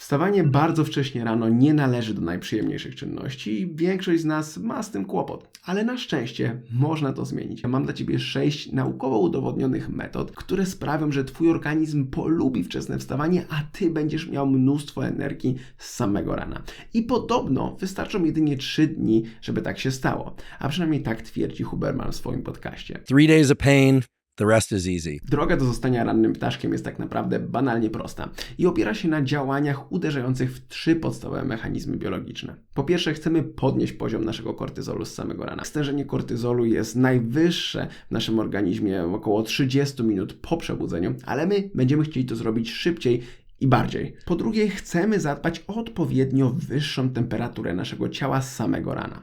Wstawanie bardzo wcześnie rano nie należy do najprzyjemniejszych czynności i większość z nas ma z tym kłopot. Ale na szczęście można to zmienić. Mam dla Ciebie sześć naukowo udowodnionych metod, które sprawią, że Twój organizm polubi wczesne wstawanie, a Ty będziesz miał mnóstwo energii z samego rana. I podobno wystarczą jedynie 3 dni, żeby tak się stało. A przynajmniej tak twierdzi Huberman w swoim podcaście. Three days of pain, the rest is easy. Droga do zostania rannym ptaszkiem jest tak naprawdę banalnie prosta i opiera się na działaniach uderzających w trzy podstawowe mechanizmy biologiczne. Po pierwsze, chcemy podnieść poziom naszego kortyzolu z samego rana. Stężenie kortyzolu jest najwyższe w naszym organizmie około 30 minut po przebudzeniu, ale my będziemy chcieli to zrobić szybciej i bardziej. Po drugie, chcemy zadbać o odpowiednio wyższą temperaturę naszego ciała z samego rana.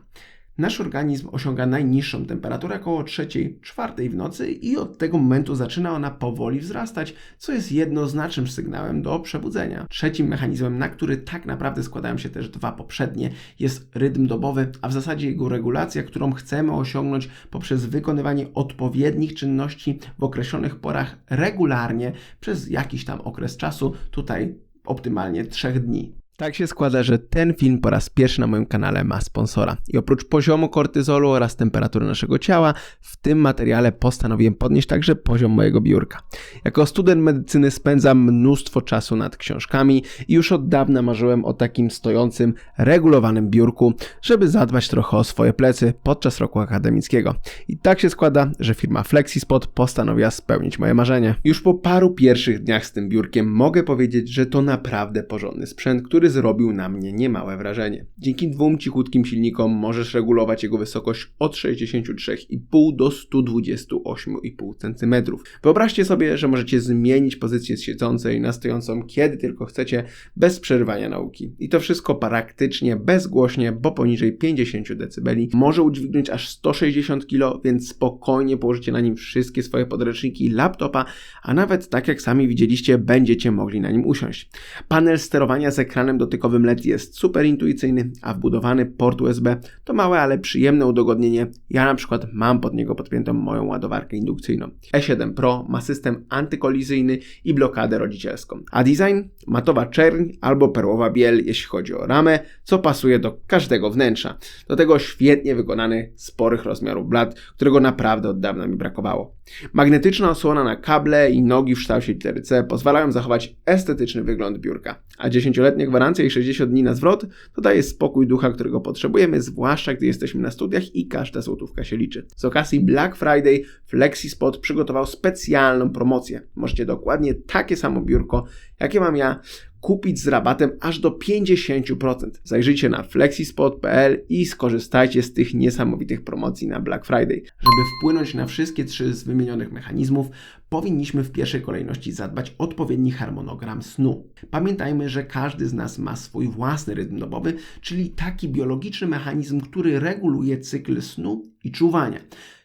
Nasz organizm osiąga najniższą temperaturę około 3-4 w nocy i od tego momentu zaczyna ona powoli wzrastać, co jest jednoznacznym sygnałem do przebudzenia. Trzecim mechanizmem, na który tak naprawdę składają się też dwa poprzednie, jest rytm dobowy, a w zasadzie jego regulacja, którą chcemy osiągnąć poprzez wykonywanie odpowiednich czynności w określonych porach regularnie przez jakiś tam okres czasu, tutaj optymalnie 3 dni. Tak się składa, że ten film po raz pierwszy na moim kanale ma sponsora. I oprócz poziomu kortyzolu oraz temperatury naszego ciała, w tym materiale postanowiłem podnieść także poziom mojego biurka. Jako student medycyny spędzam mnóstwo czasu nad książkami i już od dawna marzyłem o takim stojącym, regulowanym biurku, żeby zadbać trochę o swoje plecy podczas roku akademickiego. I tak się składa, że firma FlexiSpot postanowiła spełnić moje marzenie. Już po paru pierwszych dniach z tym biurkiem mogę powiedzieć, że to naprawdę porządny sprzęt, który zrobił na mnie niemałe wrażenie. Dzięki dwóm cichutkim silnikom możesz regulować jego wysokość od 63,5 do 128,5 cm. Wyobraźcie sobie, że możecie zmienić pozycję z siedzącej na stojącą kiedy tylko chcecie, bez przerywania nauki. I to wszystko praktycznie bezgłośnie, bo poniżej 50 dB może udźwignąć aż 160 kg, więc spokojnie położycie na nim wszystkie swoje podręczniki i laptopa, a nawet tak jak sami widzieliście, będziecie mogli na nim usiąść. Panel sterowania z ekranem dotykowym LED jest super intuicyjny, a wbudowany port USB to małe, ale przyjemne udogodnienie. Ja na przykład mam pod niego podpiętą moją ładowarkę indukcyjną. E7 Pro ma system antykolizyjny i blokadę rodzicielską, a design matowa czerń albo perłowa biel, jeśli chodzi o ramę, co pasuje do każdego wnętrza. Do tego świetnie wykonany sporych rozmiarów blat, którego naprawdę od dawna mi brakowało. Magnetyczna osłona na kable i nogi w kształcie litery C pozwalają zachować estetyczny wygląd biurka, a 10-letnia gwarancja i 60 dni na zwrot to daje spokój ducha, którego potrzebujemy, zwłaszcza gdy jesteśmy na studiach i każda złotówka się liczy. Z okazji Black Friday FlexiSpot przygotował specjalną promocję. Możecie dokładnie takie samo biurko, jakie mam ja, kupić z rabatem aż do 50%. Zajrzyjcie na flexispot.pl i skorzystajcie z tych niesamowitych promocji na Black Friday. Żeby wpłynąć na wszystkie trzy z wymienionych mechanizmów, powinniśmy w pierwszej kolejności zadbać o odpowiedni harmonogram snu. Pamiętajmy, że każdy z nas ma swój własny rytm dobowy, czyli taki biologiczny mechanizm, który reguluje cykl snu i czuwania.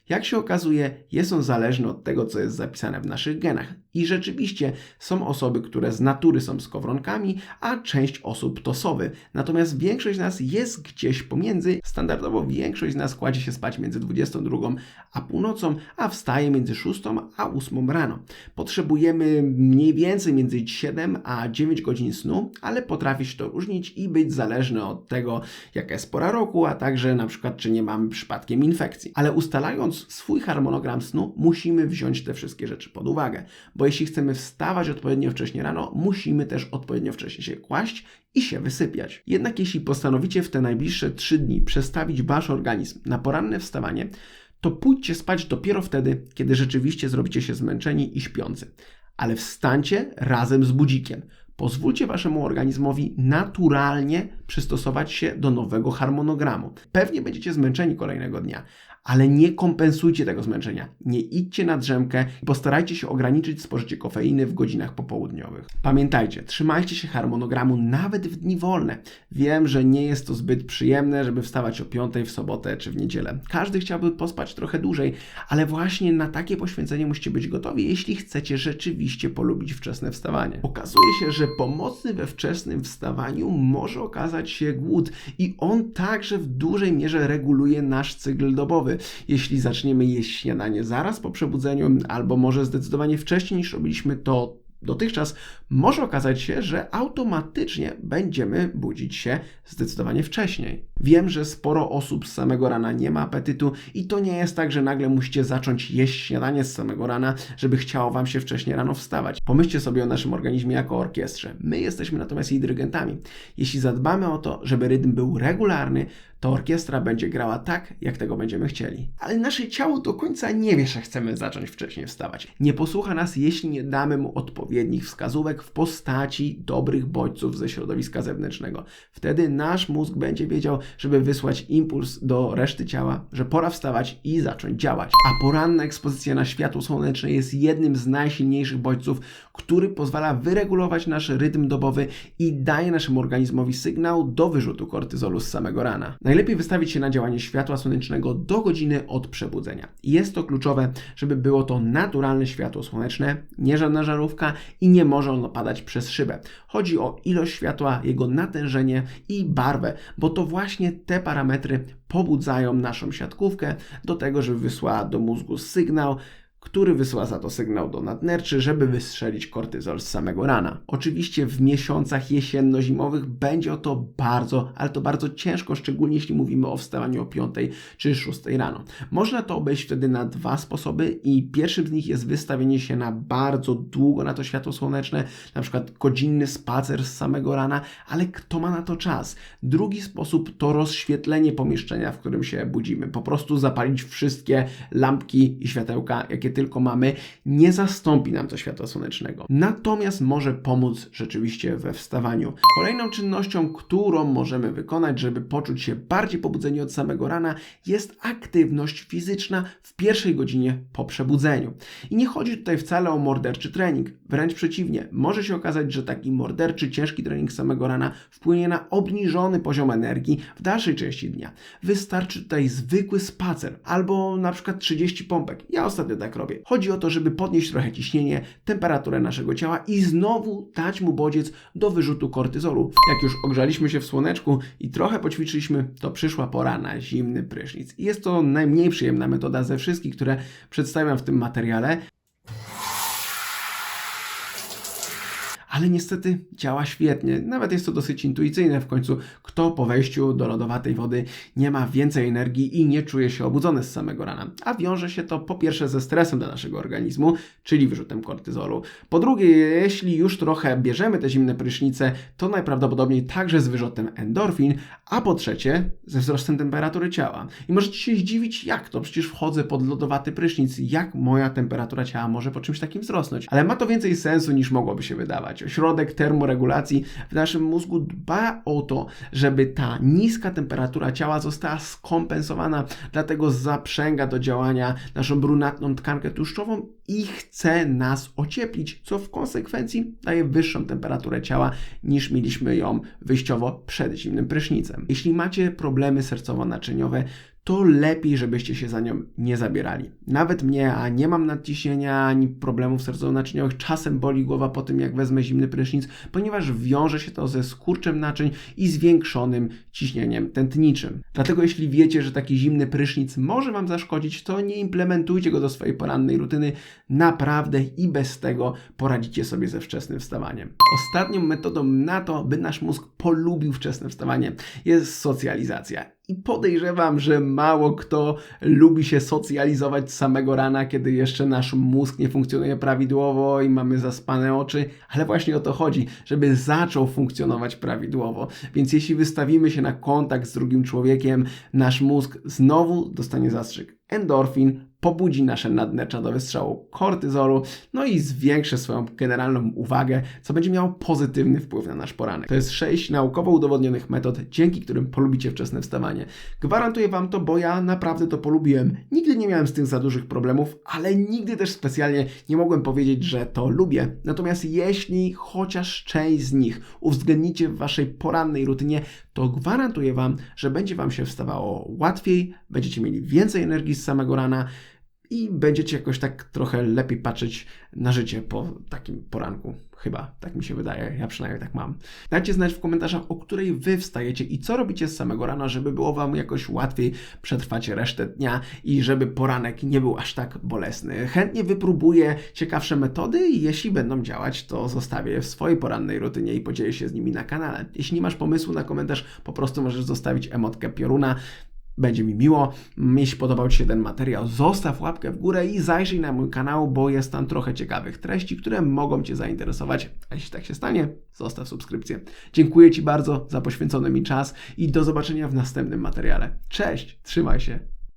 Jak się okazuje, jest on zależny od tego, co jest zapisane w naszych genach. I rzeczywiście są osoby, które z natury są skowronkami, a część osób to sowy. Natomiast większość z nas jest gdzieś pomiędzy. Standardowo większość z nas kładzie się spać między 22 a północą, a wstaje między 6 a 8 rano. Potrzebujemy mniej więcej między 7 a 9 godzin snu, ale potrafi się to różnić i być zależne od tego, jaka jest pora roku, a także na przykład, czy nie mamy przypadkiem infekcji. Ale ustalając swój harmonogram snu, musimy wziąć te wszystkie rzeczy pod uwagę bo jeśli chcemy wstawać odpowiednio wcześnie rano, musimy też odpowiednio wcześnie się kłaść i się wysypiać. Jednak jeśli postanowicie w te najbliższe 3 dni przestawić wasz organizm na poranne wstawanie, to pójdźcie spać dopiero wtedy, kiedy rzeczywiście zrobicie się zmęczeni i śpiący. Ale wstańcie razem z budzikiem. Pozwólcie waszemu organizmowi naturalnie przystosować się do nowego harmonogramu. Pewnie będziecie zmęczeni kolejnego dnia, ale nie kompensujcie tego zmęczenia. Nie idźcie na drzemkę i postarajcie się ograniczyć spożycie kofeiny w godzinach popołudniowych. Pamiętajcie, trzymajcie się harmonogramu nawet w dni wolne. Wiem, że nie jest to zbyt przyjemne, żeby wstawać o 5 w sobotę czy w niedzielę. Każdy chciałby pospać trochę dłużej, ale właśnie na takie poświęcenie musicie być gotowi, jeśli chcecie rzeczywiście polubić wczesne wstawanie. Okazuje się, że pomocny we wczesnym wstawaniu może okazać się głód i on także w dużej mierze reguluje nasz cykl dobowy. Jeśli zaczniemy jeść śniadanie zaraz po przebudzeniu, albo może zdecydowanie wcześniej niż robiliśmy to dotychczas, może okazać się, że automatycznie będziemy budzić się zdecydowanie wcześniej. Wiem, że sporo osób z samego rana nie ma apetytu i to nie jest tak, że nagle musicie zacząć jeść śniadanie z samego rana, żeby chciało Wam się wcześniej rano wstawać. Pomyślcie sobie o naszym organizmie jako orkiestrze. My jesteśmy natomiast jej dyrygentami. Jeśli zadbamy o to, żeby rytm był regularny, to orkiestra będzie grała tak, jak tego będziemy chcieli. Ale nasze ciało do końca nie wie, że chcemy zacząć wcześniej wstawać. Nie posłucha nas, jeśli nie damy mu odpowiednich wskazówek w postaci dobrych bodźców ze środowiska zewnętrznego. Wtedy nasz mózg będzie wiedział, żeby wysłać impuls do reszty ciała, że pora wstawać i zacząć działać. A poranna ekspozycja na światło słoneczne jest jednym z najsilniejszych bodźców, który pozwala wyregulować nasz rytm dobowy i daje naszemu organizmowi sygnał do wyrzutu kortyzolu z samego rana. Najlepiej wystawić się na działanie światła słonecznego do godziny od przebudzenia. Jest to kluczowe, żeby było to naturalne światło słoneczne, nie żadna żarówka i nie może ono padać przez szybę. Chodzi o ilość światła, jego natężenie i barwę, bo to właśnie te parametry pobudzają naszą siatkówkę do tego, żeby wysłała do mózgu sygnał, który wysyła za to sygnał do nadnerczy, żeby wystrzelić kortyzol z samego rana. Oczywiście w miesiącach jesienno-zimowych będzie to bardzo, ale to bardzo ciężko, szczególnie jeśli mówimy o wstawaniu o 5 czy 6 rano. Można to obejść wtedy na dwa sposoby i pierwszym z nich jest wystawienie się na bardzo długo na to światło słoneczne, na przykład godzinny spacer z samego rana, ale kto ma na to czas? Drugi sposób to rozświetlenie pomieszczenia, w którym się budzimy. Po prostu zapalić wszystkie lampki i światełka, jakie tylko mamy, nie zastąpi nam to światła słonecznego. Natomiast może pomóc rzeczywiście we wstawaniu. Kolejną czynnością, którą możemy wykonać, żeby poczuć się bardziej pobudzeni od samego rana, jest aktywność fizyczna w pierwszej godzinie po przebudzeniu. I nie chodzi tutaj wcale o morderczy trening. Wręcz przeciwnie, może się okazać, że taki morderczy, ciężki trening samego rana wpłynie na obniżony poziom energii w dalszej części dnia. Wystarczy tutaj zwykły spacer albo na przykład 30 pompek. Ja ostatnio tak robię. Chodzi o to, żeby podnieść trochę ciśnienie, temperaturę naszego ciała i znowu dać mu bodziec do wyrzutu kortyzolu. Jak już ogrzaliśmy się w słoneczku i trochę poćwiczyliśmy, to przyszła pora na zimny prysznic. Jest to najmniej przyjemna metoda ze wszystkich, które przedstawiam w tym materiale, ale niestety działa świetnie. Nawet jest to dosyć intuicyjne w końcu. Kto po wejściu do lodowatej wody nie ma więcej energii i nie czuje się obudzony z samego rana. A wiąże się to po pierwsze ze stresem dla naszego organizmu, czyli wyrzutem kortyzolu. Po drugie, jeśli już trochę bierzemy te zimne prysznice, to najprawdopodobniej także z wyrzutem endorfin, a po trzecie ze wzrostem temperatury ciała. I możecie się zdziwić, jak to? Przecież wchodzę pod lodowaty prysznic, jak moja temperatura ciała może po czymś takim wzrosnąć? Ale ma to więcej sensu niż mogłoby się wydawać. Ośrodek termoregulacji w naszym mózgu dba o to, żeby ta niska temperatura ciała została skompensowana, dlatego zaprzęga do działania naszą brunatną tkankę tłuszczową i chce nas ocieplić, co w konsekwencji daje wyższą temperaturę ciała niż mieliśmy ją wyjściowo przed zimnym prysznicem. Jeśli macie problemy sercowo-naczyniowe, to lepiej, żebyście się za nią nie zabierali. Nawet mnie, a nie mam nadciśnienia ani problemów sercowo-naczyniowych, czasem boli głowa po tym, jak wezmę zimny prysznic, ponieważ wiąże się to ze skurczem naczyń i zwiększonym ciśnieniem tętniczym. Dlatego jeśli wiecie, że taki zimny prysznic może Wam zaszkodzić, to nie implementujcie go do swojej porannej rutyny. Naprawdę i bez tego poradzicie sobie ze wczesnym wstawaniem. Ostatnią metodą na to, by nasz mózg polubił wczesne wstawanie, jest socjalizacja. I podejrzewam, że mało kto lubi się socjalizować z samego rana, kiedy jeszcze nasz mózg nie funkcjonuje prawidłowo i mamy zaspane oczy, ale właśnie o to chodzi, żeby zaczął funkcjonować prawidłowo. Więc jeśli wystawimy się na kontakt z drugim człowiekiem, nasz mózg znowu dostanie zastrzyk endorfin, pobudzi nasze nadnercza do wystrzału kortyzolu, no i zwiększy swoją generalną uwagę, co będzie miało pozytywny wpływ na nasz poranek. To jest sześć naukowo udowodnionych metod, dzięki którym polubicie wczesne wstawanie. Gwarantuję Wam to, bo ja naprawdę to polubiłem. Nigdy nie miałem z tym za dużych problemów, ale nigdy też specjalnie nie mogłem powiedzieć, że to lubię. Natomiast jeśli chociaż część z nich uwzględnicie w Waszej porannej rutynie, to gwarantuję Wam, że będzie Wam się wstawało łatwiej, będziecie mieli więcej energii z samego rana i będziecie jakoś tak trochę lepiej patrzeć na życie po takim poranku. Chyba, tak mi się wydaje, ja przynajmniej tak mam. Dajcie znać w komentarzach, o której wy wstajecie i co robicie z samego rana, żeby było wam jakoś łatwiej przetrwać resztę dnia i żeby poranek nie był aż tak bolesny. Chętnie wypróbuję ciekawsze metody i jeśli będą działać, to zostawię je w swojej porannej rutynie i podzielę się z nimi na kanale. Jeśli nie masz pomysłu na komentarz, po prostu możesz zostawić emotkę pioruna. Będzie mi miło. Jeśli podobał Ci się ten materiał, zostaw łapkę w górę i zajrzyj na mój kanał, bo jest tam trochę ciekawych treści, które mogą Cię zainteresować. A jeśli tak się stanie, zostaw subskrypcję. Dziękuję Ci bardzo za poświęcony mi czas i do zobaczenia w następnym materiale. Cześć, trzymaj się.